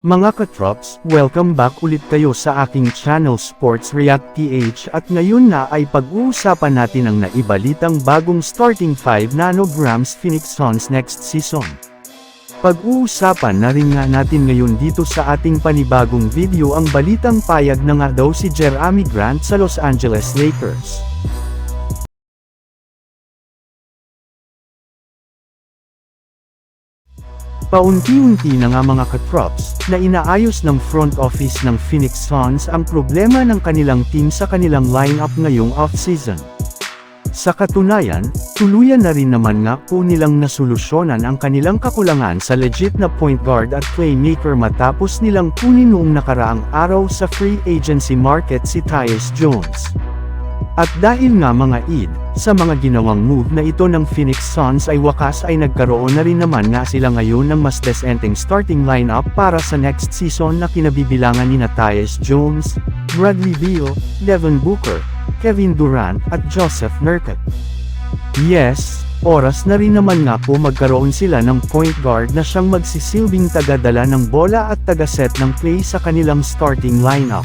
Mga katrops, welcome back ulit kayo sa aking channel Sports React PH at ngayon na ay pag-uusapan natin ang naibalitang bagong starting 5 nanograms Phoenix Suns next season. Pag-uusapan na rin nga natin ngayon dito sa ating panibagong video ang balitang payag na nga daw si Jeremy Grant sa Los Angeles Lakers. Paunti-unti na nga mga katrops, na inaayos ng front office ng Phoenix Suns ang problema ng kanilang team sa kanilang lineup ngayong off-season. Sa katunayan, tuluyan na rin naman nga po nilang nasolusyonan ang kanilang kakulangan sa legit na point guard at playmaker matapos nilang kunin noong nakaraang araw sa free agency market si Tyus Jones. At dahil nga mga id, sa mga ginawang move na ito ng Phoenix Suns ay wakas ay nagkaroon na rin naman nga sila ngayon ng mas decenteng starting lineup para sa next season na kinabibilangan ni Tyus Jones, Bradley Beal, Devin Booker, Kevin Durant at Joseph Nurkic. Yes, oras na rin naman nga po magkaroon sila ng point guard na siyang magsisilbing tagadala ng bola at tagaset ng play sa kanilang starting lineup.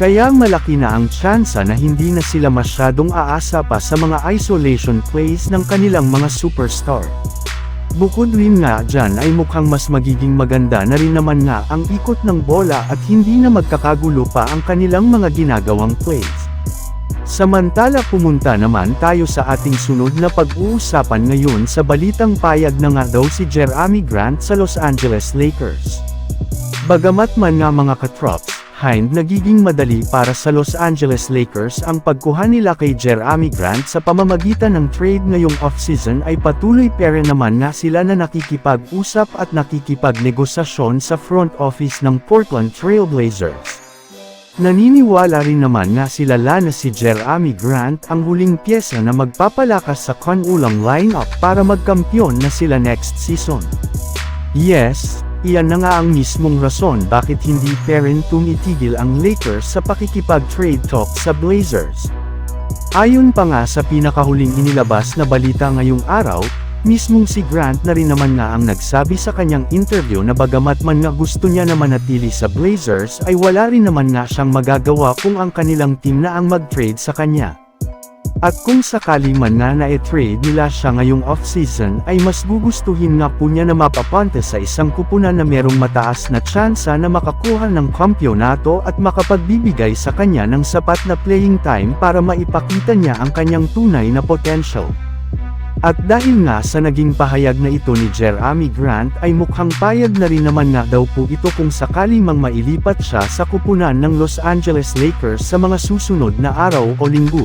Kaya malaki na ang tsansa na hindi na sila masyadong aasa pa sa mga isolation plays ng kanilang mga superstar. Bukod rin nga dyan ay mukhang mas magiging maganda na rin naman nga ang ikot ng bola at hindi na magkakagulo pa ang kanilang mga ginagawang plays. Samantala pumunta naman tayo sa ating sunod na pag-uusapan ngayon sa balitang payag na nga daw si Jeremy Grant sa Los Angeles Lakers. Bagamat man nga mga katrops, Hind nagiging madali para sa Los Angeles Lakers ang pagkuha nila kay Jeremy Grant sa pamamagitan ng trade ngayong offseason ay patuloy pero naman nga sila na nakikipag-usap at nakikipagnegosasyon sa front office ng Portland Trail Blazers. Naniniwala rin naman nga sila na si Jeremy Grant ang huling pyesa na magpapalakas sa kanulang lineup para magkampiyon na sila next season. Yes, Iyan na nga ang mismong rason bakit hindi pa rin tumitigil ang Lakers sa pakikipag-trade talk sa Blazers. Ayon pa nga sa pinakahuling inilabas na balita ngayong araw, mismong si Grant na rin naman nga ang nagsabi sa kanyang interview na bagamat man nga gusto niya na manatili sa Blazers ay wala rin naman nga siyang magagawa kung ang kanilang team na ang mag-trade sa kanya. At kung sakali man na na-trade nila siya ngayong off-season ay mas gugustuhin nga po niya na mapapunta sa isang kupunan na merong mataas na tsansa na makakuha ng kampyonato at makapagbibigay sa kanya ng sapat na playing time para maipakita niya ang kanyang tunay na potential. At dahil nga sa naging pahayag na ito ni Jeremy Grant ay mukhang payag na rin naman nga daw po ito kung sakali mang mailipat siya sa kupunan ng Los Angeles Lakers sa mga susunod na araw o linggo.